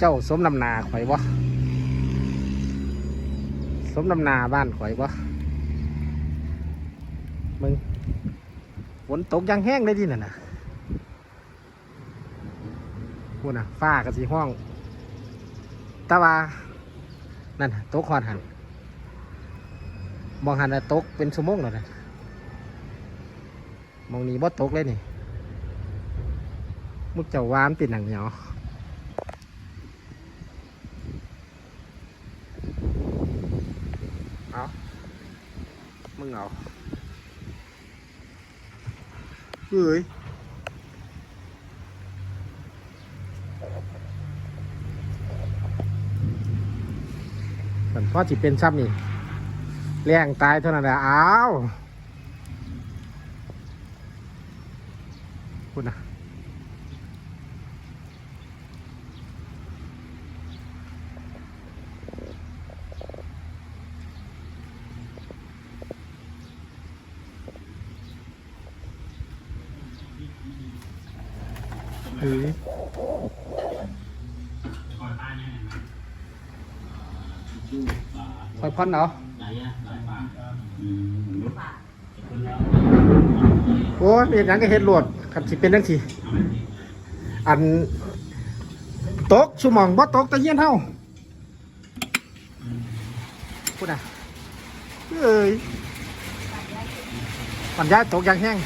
เจ้าสมนำนาข่อยบ่สมนำนาบ้านข่อยบ่มึงฝนตกยังแห้งเลยดิน่ะนะพูดนะฟ้ากับสีห้องต่ว่านั่นนะตกคอนหันมองหันน่ตกเป็นชั่วโมงแล้วนะมองนี้บ่ตกเลยนี่มุกเจ้าวามติดหนังเหนียวเอา มึงเอาเฮ้ยมันพ่อจิเป็นซ้ำนี่แรงตายเท่านั้นแหละอ้าวพูดนะ เฮ้ยคอยพ่นเนาะโอ้ยเป็นยังก็เฮ็ดหลวดคันสิเป็นจังซี่อันตกชุหมองบ่ตกตะเยี่ยนเฮาพูดนะเอ้ยปัญญาตกอย่างแห้ง